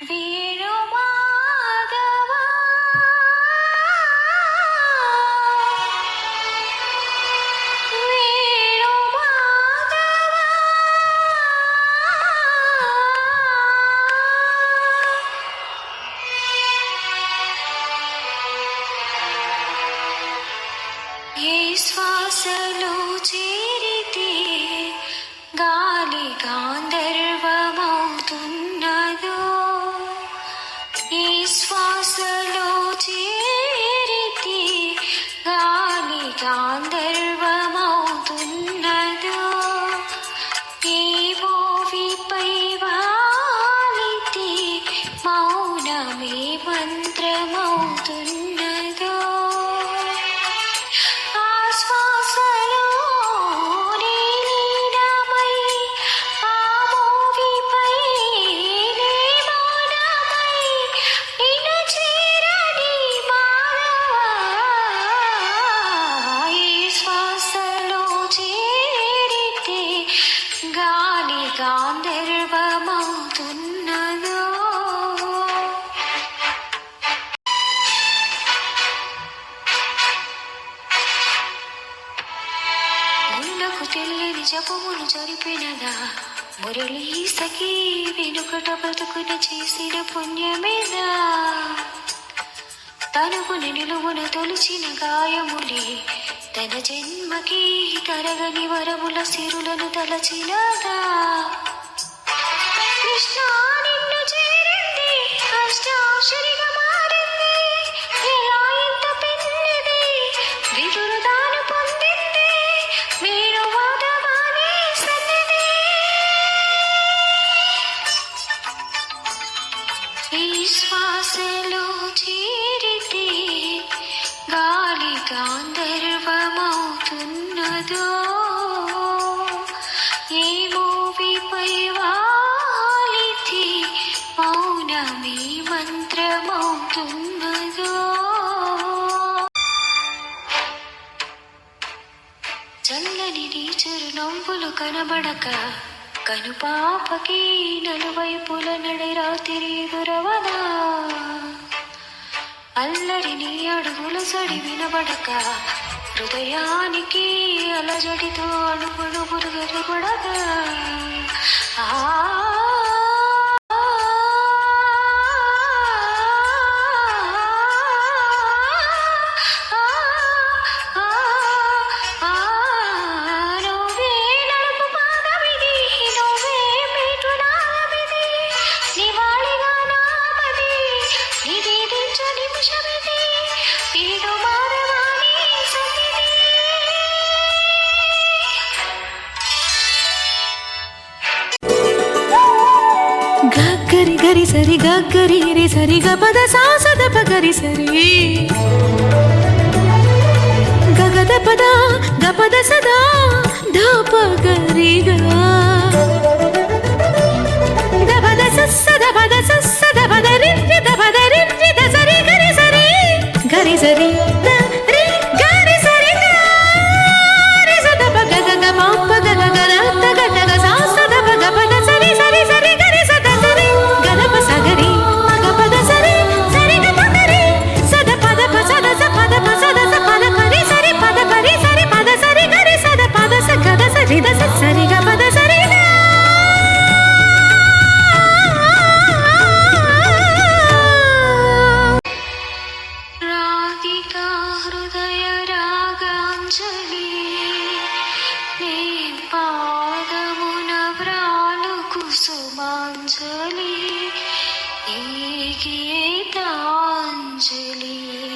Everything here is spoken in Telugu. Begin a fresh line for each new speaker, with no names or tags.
The నాకు తెలియని జపములు జరిపినదా? మురళి సఖీ వెనుకట బ్రతుకున చేసిన పుణ్యమేదా తనుకుని నిలువున తొలిచిన గాయములే తన జన్మకి తరగని వరముల సిరులను తలచినదా? కృష్ణ నిన్ను చేరింది అష్టాక్షరిగా గాంధర్వమవుతున్నదో? ఏ మోవిపై వాలితే మౌనమే మంత్రమవుతున్నదో? చల్లని నీ చిరునవ్వులు కనబడక కనుపాపకి నలువైపుల నడిరా తిరిగురవదా అల్లరి నీ అడుగుల సడి వినబడక హృదయానికి అలజడితో అడుగుడు పురుగడగా ఆ
గరి గరి సరి గరి రి సరి గ పద సాసద ప గరి సరి. గగద పద గపద సదా ధప గరి గ ద పద సస్స ద పద సస్స ద రి రి పద రి సరి గరి సరి. గరి సరి.
Anjali, Ege Anjali.